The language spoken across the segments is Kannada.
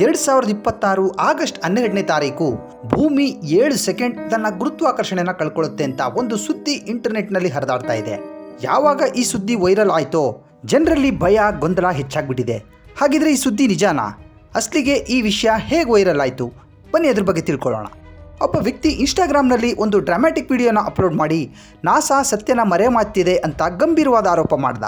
ಎರಡು ಸಾವಿರದ ಇಪ್ಪತ್ತಾರು ಆಗಸ್ಟ್ ಹನ್ನೆರಡನೇ ತಾರೀಕು ಭೂಮಿ ಏಳು ಸೆಕೆಂಡ್ ತನ್ನ ಗುರುತ್ವಾಕರ್ಷಣೆಯನ್ನು ಕಳ್ಕೊಳ್ಳುತ್ತೆ ಅಂತ ಒಂದು ಸುದ್ದಿ ಇಂಟರ್ನೆಟ್ನಲ್ಲಿ ಹರಿದಾಡ್ತಾ ಇದೆ. ಯಾವಾಗ ಈ ಸುದ್ದಿ ವೈರಲ್ ಆಯಿತೋ ಜನರಲ್ಲಿ ಭಯ, ಗೊಂದಲ ಹೆಚ್ಚಾಗ್ಬಿಟ್ಟಿದೆ. ಹಾಗಿದ್ರೆ ಈ ಸುದ್ದಿ ನಿಜಾನಾ? ಅಸ್ಲಿಗೆ ಈ ವಿಷಯ ಹೇಗೆ ವೈರಲ್ ಆಯಿತು? ಬನ್ನಿ ಅದ್ರ ಬಗ್ಗೆ ತಿಳ್ಕೊಳ್ಳೋಣ. ಒಬ್ಬ ವ್ಯಕ್ತಿ ಇನ್ಸ್ಟಾಗ್ರಾಮ್ನಲ್ಲಿ ಒಂದು ಡ್ರಾಮ್ಯಾಟಿಕ್ ವಿಡಿಯೋನ ಅಪ್ಲೋಡ್ ಮಾಡಿ, ನಾಸಾ ಸತ್ಯನ ಮರೆಮಾಚ್ತಿದೆ ಅಂತ ಗಂಭೀರವಾದ ಆರೋಪ ಮಾಡ್ದ.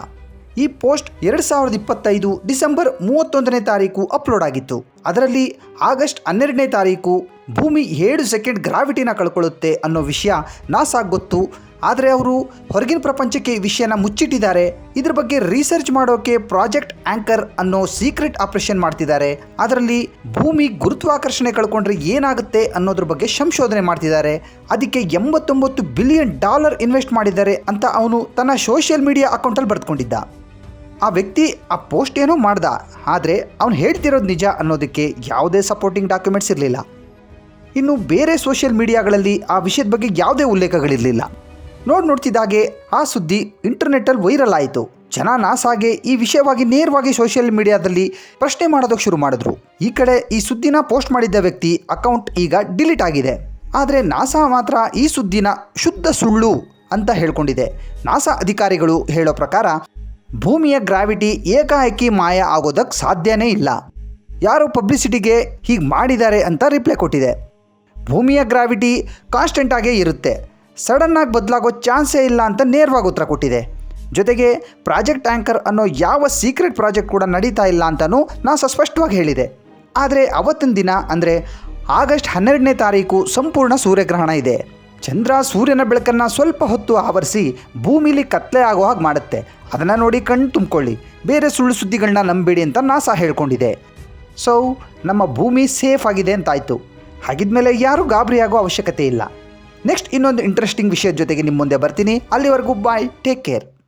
ಈ ಪೋಸ್ಟ್ ಎರಡು ಸಾವಿರದ ಇಪ್ಪತ್ತೈದು ಡಿಸೆಂಬರ್ ಮೂವತ್ತೊಂದನೇ ತಾರೀಕು ಅಪ್ಲೋಡ್ ಆಗಿತ್ತು. ಅದರಲ್ಲಿ ಆಗಸ್ಟ್ ಹನ್ನೆರಡನೇ ತಾರೀಕು ಭೂಮಿ ಏಳು ಸೆಕೆಂಡ್ ಗ್ರಾವಿಟಿನ ಕಳ್ಕೊಳ್ಳುತ್ತೆ ಅನ್ನೋ ವಿಷಯ ನಾಸಾ ಗೊತ್ತು. ಆದರೆ ಅವರು ಹೊರಗಿನ ಪ್ರಪಂಚಕ್ಕೆ ಈ ವಿಷಯನ ಮುಚ್ಚಿಟ್ಟಿದ್ದಾರೆ. ಇದ್ರ ಬಗ್ಗೆ ರಿಸರ್ಚ್ ಮಾಡೋಕೆ ಪ್ರಾಜೆಕ್ಟ್ ಆಂಕರ್ ಅನ್ನೋ ಸೀಕ್ರೆಟ್ ಆಪರೇಷನ್ ಮಾಡ್ತಿದ್ದಾರೆ. ಅದರಲ್ಲಿ ಭೂಮಿ ಗುರುತ್ವಾಕರ್ಷಣೆ ಕಳ್ಕೊಂಡ್ರೆ ಏನಾಗುತ್ತೆ ಅನ್ನೋದ್ರ ಬಗ್ಗೆ ಸಂಶೋಧನೆ ಮಾಡ್ತಿದ್ದಾರೆ. ಅದಕ್ಕೆ ಎಂಬತ್ತೊಂಬತ್ತು ಬಿಲಿಯನ್ ಡಾಲರ್ ಇನ್ವೆಸ್ಟ್ ಮಾಡಿದ್ದಾರೆ ಅಂತ ಅವನು ತನ್ನ ಸೋಷಿಯಲ್ ಮೀಡಿಯಾ ಅಕೌಂಟಲ್ಲಿ ಬರೆದುಕೊಂಡಿದ್ದ. ಆ ವ್ಯಕ್ತಿ ಆ ಪೋಸ್ಟ್ ಏನೋ ಮಾಡ್ದ, ಆದರೆ ಅವನು ಹೇಳ್ತಿರೋದು ನಿಜ ಅನ್ನೋದಕ್ಕೆ ಯಾವುದೇ ಸಪೋರ್ಟಿಂಗ್ ಡಾಕ್ಯುಮೆಂಟ್ಸ್ ಇರಲಿಲ್ಲ. ಇನ್ನು ಬೇರೆ ಸೋಷಿಯಲ್ ಮೀಡಿಯಾಗಳಲ್ಲಿ ಆ ವಿಷಯದ ಬಗ್ಗೆ ಯಾವುದೇ ಉಲ್ಲೇಖಗಳಿರಲಿಲ್ಲ. ನೋಡಿ ನೋಡ್ತಿದ್ದಾಗೆ ಆ ಸುದ್ದಿ ಇಂಟರ್ನೆಟ್ಟಲ್ಲಿ ವೈರಲ್ ಆಯಿತು. ಜನ ನಾಸಾಗೆ ಈ ವಿಷಯವಾಗಿ ನೇರವಾಗಿ ಸೋಷಿಯಲ್ ಮೀಡಿಯಾದಲ್ಲಿ ಪ್ರಶ್ನೆ ಮಾಡೋದಕ್ಕೆ ಶುರು ಮಾಡಿದ್ರು. ಈ ಕಡೆ ಈ ಸುದ್ದಿನ ಪೋಸ್ಟ್ ಮಾಡಿದ್ದ ವ್ಯಕ್ತಿ ಅಕೌಂಟ್ ಈಗ ಡಿಲೀಟ್ ಆಗಿದೆ. ಆದರೆ ನಾಸಾ ಮಾತ್ರ ಈ ಸುದ್ದಿನ ಶುದ್ಧ ಸುಳ್ಳು ಅಂತ ಹೇಳ್ಕೊಂಡಿದೆ. ನಾಸಾ ಅಧಿಕಾರಿಗಳು ಹೇಳೋ ಪ್ರಕಾರ ಭೂಮಿಯ ಗ್ರಾವಿಟಿ ಏಕಾಏಕಿ ಮಾಯ ಆಗೋದಕ್ಕೆ ಸಾಧ್ಯನೇ ಇಲ್ಲ. ಯಾರು ಪಬ್ಲಿಸಿಟಿಗೆ ಹೀಗೆ ಮಾಡಿದ್ದಾರೆ ಅಂತ ರಿಪ್ಲೈ ಕೊಟ್ಟಿದೆ. ಭೂಮಿಯ ಗ್ರಾವಿಟಿ ಕಾನ್ಸ್ಟೆಂಟ್ ಆಗೇ ಇರುತ್ತೆ. ಸಡನ್ನಾಗಿ ಬದಲಾಗೋ ಚಾನ್ಸೇ ಇಲ್ಲ ಅಂತ ನೇರವಾಗಿ ಉತ್ತರ ಕೊಟ್ಟಿದೆ. ಜೊತೆಗೆ ಪ್ರಾಜೆಕ್ಟ್ ಆ್ಯಂಕರ್ ಅನ್ನೋ ಯಾವ ಸೀಕ್ರೆಟ್ ಪ್ರಾಜೆಕ್ಟ್ ಕೂಡ ನಡೀತಾ ಇಲ್ಲ ಅಂತಲೂ ನಾನು ಸ್ಪಷ್ಟವಾಗಿ ಹೇಳಿದೆ. ಆದರೆ ಅವತ್ತಿನ ದಿನ ಅಂದರೆ ಆಗಸ್ಟ್ ಹನ್ನೆರಡನೇ ತಾರೀಕು ಸಂಪೂರ್ಣ ಸೂರ್ಯಗ್ರಹಣ ಇದೆ. ಚಂದ್ರ ಸೂರ್ಯನ ಬೆಳಕನ್ನು ಸ್ವಲ್ಪ ಹೊತ್ತು ಆವರಿಸಿ ಭೂಮಿಲಿ ಕತ್ಲೆ ಆಗೋ ಹಾಗೆ ಮಾಡುತ್ತೆ. ಅದನ್ನು ನೋಡಿ ಕಣ್ಣು ತುಂಬಿಕೊಳ್ಳಿ. ಬೇರೆ ಸುಳ್ಳು ಸುದ್ದಿಗಳನ್ನ ನಂಬೇಡಿ ಅಂತ ನಾಸಾ ಹೇಳ್ಕೊಂಡಿದೆ. ಸೊ ನಮ್ಮ ಭೂಮಿ ಸೇಫ್ ಆಗಿದೆ ಅಂತಾಯಿತು. ಹಾಗಿದ್ಮೇಲೆ ಯಾರೂ ಗಾಬರಿ ಆಗೋ ಅವಶ್ಯಕತೆ ಇಲ್ಲ. ನೆಕ್ಸ್ಟ್ ಇನ್ನೊಂದು ಇಂಟ್ರೆಸ್ಟಿಂಗ್ ವಿಷಯದ ಜೊತೆಗೆ ನಿಮ್ಮ ಮುಂದೆ ಬರ್ತೀನಿ. ಅಲ್ಲಿವರೆಗೂ ಬಾಯ್ ಟೇಕ್ ಕೇರ್